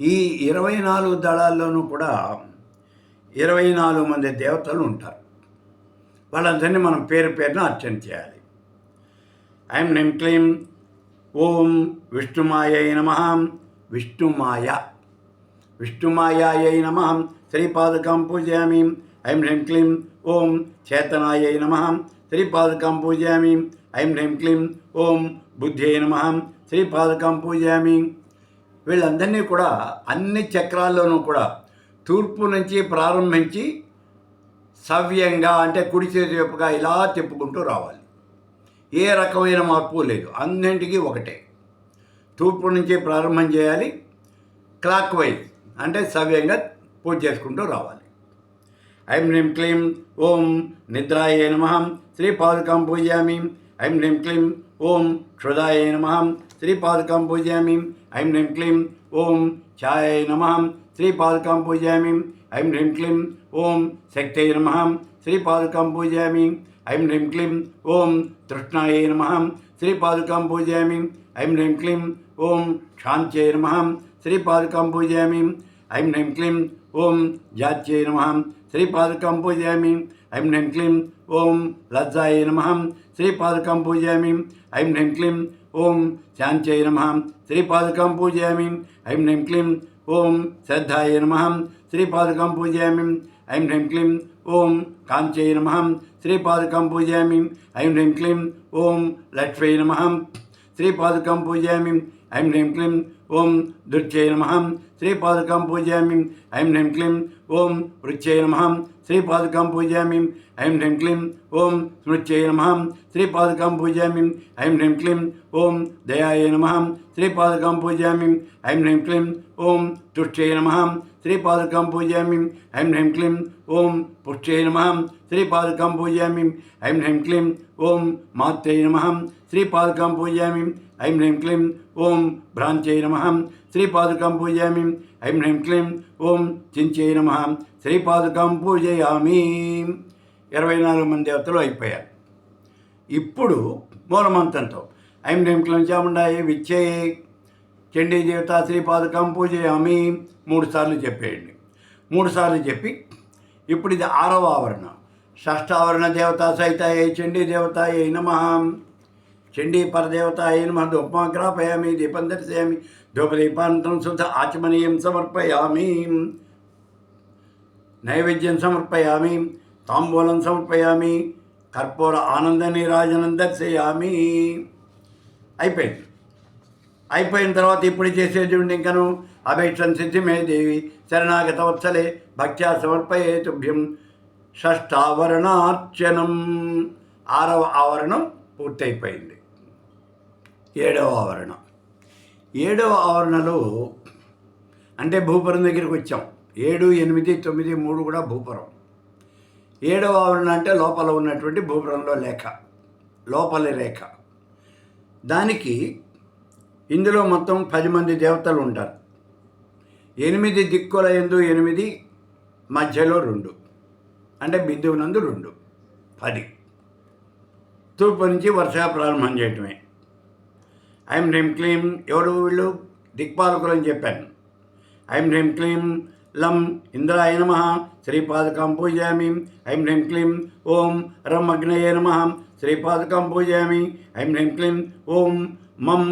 ఈ ఇరవై నాలుగు దళాల్లోనూ కూడా ఇరవై నాలుగు మంది దేవతలు ఉంటారు. వాళ్ళందరినీ మనం పేరు పేరున అర్చన చేయాలి. ఐం నిమ్ క్లీం ఓం విష్ణుమాయ నమ. విష్ణుమాయ. విష్ణుమాయాయ నమ. శ్రీపాదకం పూజయామి. ఐం హ్రీం క్లీం ఓం చేతనాయ నమ. శ్రీపాదకం పూజయామి. ఐం హ్రీం క్లీం ఓం బుద్ధ్యై నమ. శ్రీపాదకం పూజయామి. వీళ్ళందరినీ కూడా అన్ని చక్రాల్లోనూ కూడా తూర్పు నుంచి ప్రారంభించి సవ్యంగా అంటే కుడి చేతి వైపుగా ఇలా తిప్పుకుంటూ రావాలి. ఏ రకమైన మార్పు లేదు. అన్నింటికీ ఒకటే. తూర్పు నుంచి ప్రారంభం చేయాలి. క్లాక్ వైజ్ అంటే సవ్యంగా పూజ చేసుకుంటూ రావాలి. ఐం హ్రీం క్లీం ఓం నిద్రాయ నమ. శ్రీపాదకం పూజామి ఐం హ్రీం క్లీం ఓం క్షుదాయ నమ శ్రీపాదకం పూజయామి ఐం హ్రీం క్లీం ఓం ఛాయ నమ శ్రీపాదకం పూజయామి ఐం హ్రీం క్లీం ఓం శక్తై నమ శ్రీపాదకం పూజయామి ఐం హ్రీం క్లీం ఓం తృష్ణాయ నమ శ్రీపాదకం పూజయామి ఐం హ్రీం క్లీం ఓం శాంత్యై నమ శ్రీపాదకం పూజయామి ఐం హ్రీం క్లీం ఓం జాత్యై నమ శ్రీపాదకం పూజయామి ఐం హ్రీం క్లీం ఓం లజ్జాయ నమ శ్రీపాదకం పూజయామి ఐం హ్రీం క్లీం ఓం శాంత్యై నమ శ్రీపాదకం పూజయామి ఐం హ్రీం క్లీం ఓం శ్రద్ధాయ నమ శ్రీపాదకం పూజయామి ఐం హ్రీం క్లీం ఓం కాంత్యై నమ శ్రీపాదకం పూజయామి ఐం హ్రీం క్లీం ఓం లక్ష్మీ నమ శ్రీపాదకం పూజయామి ఐం హ్రీం క్లీం ఓం దుర్చై నమ. శ్రీపాదుకాం పూజయామి. ఐం హ్రీం క్లీం. ఓం వృచ్చై నమ. శ్రీపాదుకాం పూజయామి. ఐం హ్రీం క్లీం. ఓం స్మృత్యై నమ. శ్రీపాదుకాం పూజయామి. ఐం హ్రీం క్లీం. ఓం దయాయ నమ. శ్రీపాదుకాం పూజయామి. ఐం హ్రీం క్లీం. ఓం తుష్ట్యై నమ. శ్రీపాదుకాం పూజయామి. ఐం హ్రీం క్లీం. ఓం పుష్ట్యై నమ. శ్రీపాదుకాం పూజయామి. ఐం హ్రీం క్లీం. ఓం మాత్రై నమ. శ్రీపాదుకాం పూజయామి. ఐం హ్రీం క్లీం ఓం భ్రాంత్యై నమ శ్రీపాదుకాం పూజయామి ఐం హ్రీం క్లీం ఓం చించై నమ శ్రీపాదుకాం పూజయామి ఇరవై నాలుగు మంది దేవతలు అయిపోయారు. ఇప్పుడు మూలమంత్రంతో ఐం హ్రీం క్లీం చాముండాయి విచ్చే చండీ దేవత శ్రీపాదుకాం పూజయామి। మూడు సార్లు చెప్పేయండి. మూడు సార్లు చెప్పి ఇప్పుడు ఇది ఆరవ ఆవరణ. షష్ఠావరణ దేవత సైతాయ చండీ దేవత ఏ నమ. చండీ పరదేవత అయిన నమ ధూపమాగ్రాపయామి దీపం దర్శయామి ధూపదీపాంతరం శుద్ధ ఆచమనీయం సమర్పయామి. నైవేద్యం సమర్పయామి తాంబూలం సమర్పయామి కర్పూర ఆనంద నీరాజనం దర్శయామి. అయిపోయింది. అయిపోయిన తర్వాత ఇప్పుడు చేసేది ఇంకను అభేక్షం సిద్ధిమే దేవి శరణాగత వత్సలే భక్త్యా సమర్పయే తుభ్యం షష్టావరణార్చనం ఆరవ ఆవరణం పూర్తయిపోయింది. ఏడవ ఆవరణం. ఏడవ ఆవరణలో అంటే భూపురం దగ్గరికి వచ్చాం. ఏడు ఎనిమిది తొమ్మిది మూడు కూడా భూపురం. ఏడవ ఆవరణ అంటే లోపల ఉన్నటువంటి భూపురంలో లేఖ లోపలి రేఖ. దానికి ఇందులో మొత్తం పది మంది దేవతలు ఉంటారు. ఎనిమిది దిక్కుల ఎందు ఎనిమిది మధ్యలో రెండు. అంటే బిందువునందు రెండు. పది. తూర్పు నుంచి వరుసగా ప్రారంభం చేయటమే. ఐం హ్రీం క్లీం ఎవరు వీళ్ళు? దిక్పాలకులు అని చెప్పాను. ఐం హ్రీం క్లీం లం ఇంద్రాయ నమ శ్రీపాదకం పూజయామి ఐం హ్రీం క్లీం ఓం రం అగ్నయ నమ శ్రీపాదకం పూజయామి ఐం హ్రీం క్లీం ఓం మం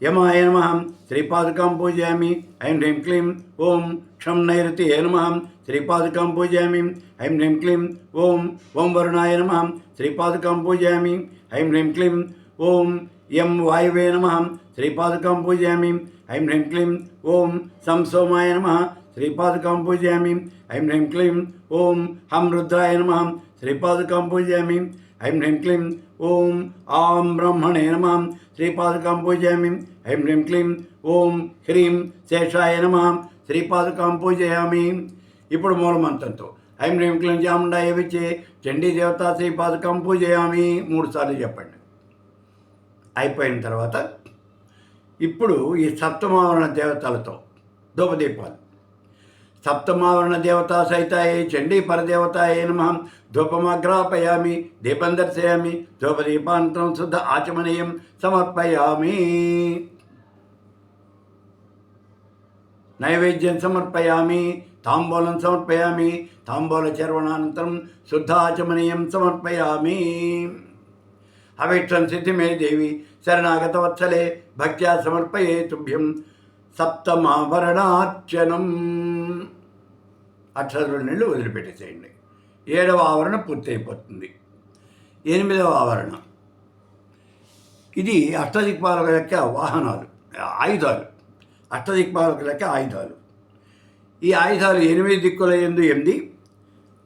యమాయ నమ శ్రీపాదకం పూజయామి ఐం హ్రీం క్లీం ఓం క్షం నైరుతి నమ శ్రీపాదకం పూజయామి ఐం హ్రీం క్లీం ఓం ఓం వరుణాయ నమ శ్రీపాదకం పూజయామి ఐం హ్రీం క్లీం ఓం ఎం వాయువే నమ. శ్రీపాదకం పూజయామి. ఐం హ్రీం క్లీం. ఓం సం సోమాయ నమ. శ్రీపాదకం పూజయామి. ఐం హ్రీం క్లీం. ఓం హం రుద్రాయ నమ. శ్రీపాదకం పూజయామి. ఐం హ్రీం క్లీం. ఓం ఆం బ్రహ్మణే నమ. శ్రీపాదకం పూజయామి. ఐం హ్రీం క్లీం. ఓం హ్రీం శేషాయ నమ. శ్రీపాదకం పూజయామి. ఇప్పుడు మూలమంత్రంతో. ఐం హ్రీం క్లీం చాముండాయ విచ్చే చండీ దేవత శ్రీపాదకం పూజయామి. మూడు సార్లు చెప్పండి. అయిపోయిన తర్వాత ఇప్పుడు ఈ సప్తమావరణ దేవతలతో ధూపదీపాలు. సప్తమావరణ దేవతా సహితాయే చండీ పరదేవతాయే నమ. ధూపమగ్రాపయామి దీపం దర్శయామి ధూపదీపాంతరం శుద్ధ ఆచమనీయం సమర్పయామి. నైవేద్యం సమర్పయామి తాంబూలం సమర్పయామి తాంబూల చర్వణానంతరం శుద్ధాచమనీయం సమర్పయామి. అవిక్షం సిద్ధిమే దేవి శరణాగత వత్సలే భక్త్యా సమర్పయే తుభ్యం సప్తమాభరణార్చనం అక్షర నీళ్ళు వదిలిపెట్టేసేయండి. ఏడవ ఆవరణ పూర్తయిపోతుంది. ఎనిమిదవ ఆవరణ. ఇది అష్టదిక్పాలక యొక్క వాహనాలు ఆయుధాలు. అష్టదిక్పాలక యొక్క ఆయుధాలు. ఈ ఆయుధాలు ఎనిమిది దిక్కుల ఎందు ఎనిమిది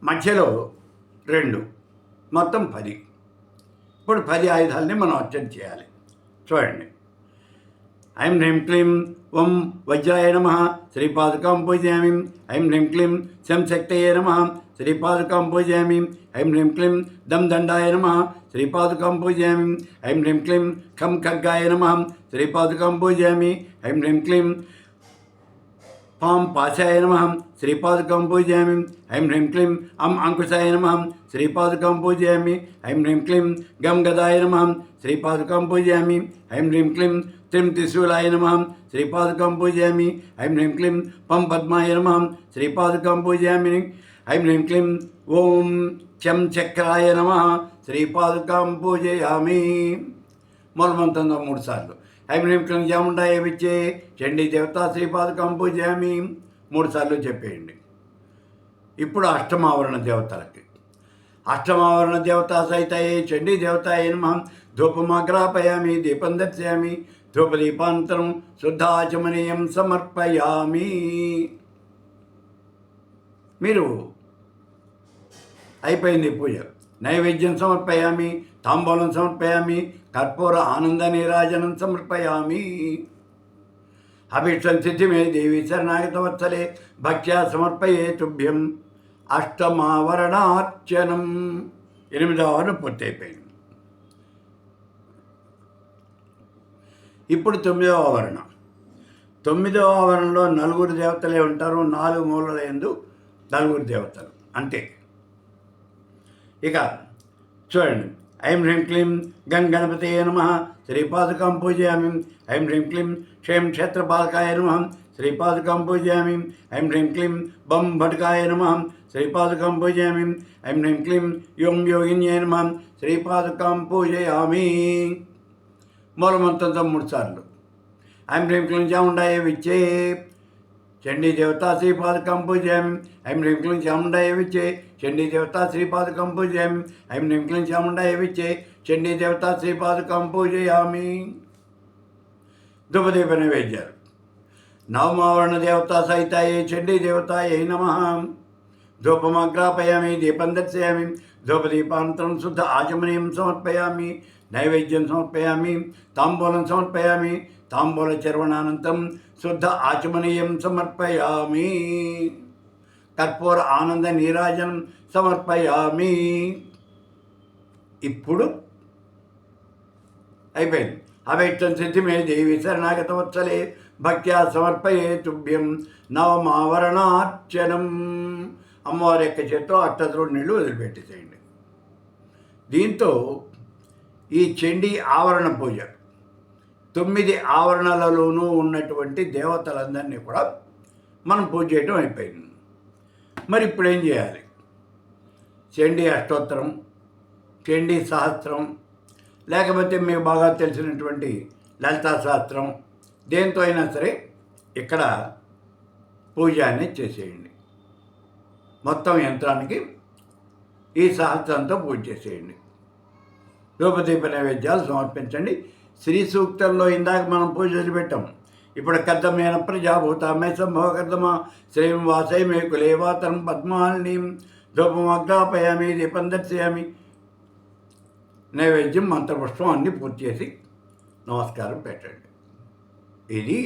మధ్యలో రెండు మొత్తం పది. ఇప్పుడు పది ఆయుధాలని మనం అర్చన చేయాలి. చూడండి. ఐం హ్రీం క్లీం ఓం వజ్రాయ నమ శ్రీపాదుకాం పూజయామి. ఐం హ్రీం క్లీం శంశక్తయే నమ శ్రీపాదుకాం పూజయామి. ఐం హ్రీం క్లీం దం దండాయ నమ శ్రీపాదుకాం పూజయామి. ఐం హ్రీం క్లీం ఖం ఖగ్గాయ నమ శ్రీపాదుకాం పూజయామి. ఐం హ్రీం క్లీం పాం పాశాయ నమహం శ్రీపాదుకం పూజయామి ఐం హ్రీం క్లీం అం అంకుశాయ నమహం శ్రీపాదుకం పూజయామి ఐం హ్రీం క్లీం గం గదాయ నమహం శ్రీపాదుకం పూజయామి ఐం హ్రీం క్లీం త్రిం త్రిశూలాయ నమహం శ్రీపాదుకం పూజయామి ఐం హ్రీం క్లీం పం పద్మాయ నమహం శ్రీపాదుకం పూజయామి ఐం హ్రీం క్లీం ఓం చం చక్రాయ నమ శ్రీపాదుకం పూజయామి మూలమంతంగా మూడు సార్లు ఐం చాముండాయ విచ్చే చండీ దేవతా శ్రీపాదకం పూజయామి మూడుసార్లు చెప్పేయండి. ఇప్పుడు అష్టమావరణ దేవతలకి. అష్టమావరణ దేవత సహితయే చండీ దేవతాయ నమ. ధూపమాగ్రాపయామి దీపం దర్శయామి ధూపదీపాంతరం శుద్ధాచమనీయం సమర్పయామి. మీరు అయిపోయింది పూజ. నైవేద్యం సమర్పయామి తాంబూలం సమర్పయామి కర్పూర ఆనంద నీరాజనం సమర్పయామి. అభిష్టం సిద్ధిమే దేవి శరణాగత వత్సలే భక్త్యా సమర్పయే తుభ్యం. అష్టమావరణార్చనం. ఎనిమిదవ వరణ పూర్తయిపోయింది. ఇప్పుడు తొమ్మిదవ ఆవరణ. తొమ్మిదవ ఆవరణలో నలుగురు దేవతలే ఉంటారు నాలుగు మూలల ఎందు నలుగురు దేవతలు. అంతే. ఇక చూడండి. ఐం హ్రీం క్లీం గం గణపతే నమ. శ్రీపాదుకం పూజయామి. ఐం హ్రీం క్లీం క్షేం క్షేత్రపాలకాయ నమ. శ్రీపాదుకం పూజయామి. ఐం హ్రీం క్లీం బం భటకాయ నమ. శ్రీపాదుకం పూజయామి. ఐం హ్రీం క్లీం యోం యోగిన్యే నమ. శ్రీపాదుకం పూజయామి. మూలమంతంతో మూడు సార్లు. ఐం హ్రీం క్లీం చాముండాయ విచ్చే. చండీ దేవతా శ్రీపాదకం పూజయామి ఐం హ్రీం క్లీం చాముండాయ విచ్చే చండీ దేవతా శ్రీపాదకం పూజయామి ఐం హ్రీం క్లీం చాముండాయ విచ్చే చండీ దేవతా శ్రీపాదకం పూజయామి ధూపదీప నైవేద్యాలు నవమావరణ దేవతా సహితాయే చండీ దేవతాయై నమ ధూపమగ్రాపయామి దీపం దర్శయామి ధూపదీపాంతరం శుద్ధ ఆచమనీయం సమర్పయామి నైవేద్యం సమర్పయామి తాంబూలం సమర్పయామి తాంబూల చర్వణానంతరం శుద్ధ ఆచమనీయం సమర్పయామి. కర్పూర ఆనంద నీరాజనం సమర్పయామి. ఇప్పుడు అయిపోయింది. అవేక్షం సిద్ధిమే దేవి శరణాగత వత్సలే భక్త్యా సమర్పయే తుభ్యం నవమావరణార్చనం. అమ్మవారి యొక్క చేతిలో అట్టదురు నీళ్ళు వదిలిపెట్టేసేయండి. దీంతో ఈ చెండి ఆవరణ పూజ తొమ్మిది ఆవరణలలోనూ ఉన్నటువంటి దేవతలందరినీ కూడా మనం పూజ చేయడం అయిపోయింది. మరి ఇప్పుడు ఏం చేయాలి? చండీ అష్టోత్తరం చండీ సహస్రం లేకపోతే మీకు బాగా తెలిసినటువంటి లలితా శాస్త్రం దేంతో అయినా సరే ఇక్కడ పూజ అనేది చేసేయండి. మొత్తం యంత్రానికి ఈ సహస్రంతో పూజ చేసేయండి. రూపదీప నైవేద్యాలు సమర్పించండి. శ్రీ సూక్తంలో ఇందాక మనం పూజలు పెట్టాం ఇప్పుడు కర్దమైన ప్రజాభూతమే సంభవకర్దమా శ్రీం వాసై మే కులేవాతరం పద్మాలిని ధూపమగ్రాపయామి దీపం దర్శయామి. నైవేద్యం మంత్రపుష్పం అన్నీ పూర్తి చేసి నమస్కారం పెట్టండి. ఇది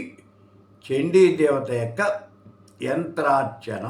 చండీ దేవత యొక్క యంత్రార్చన.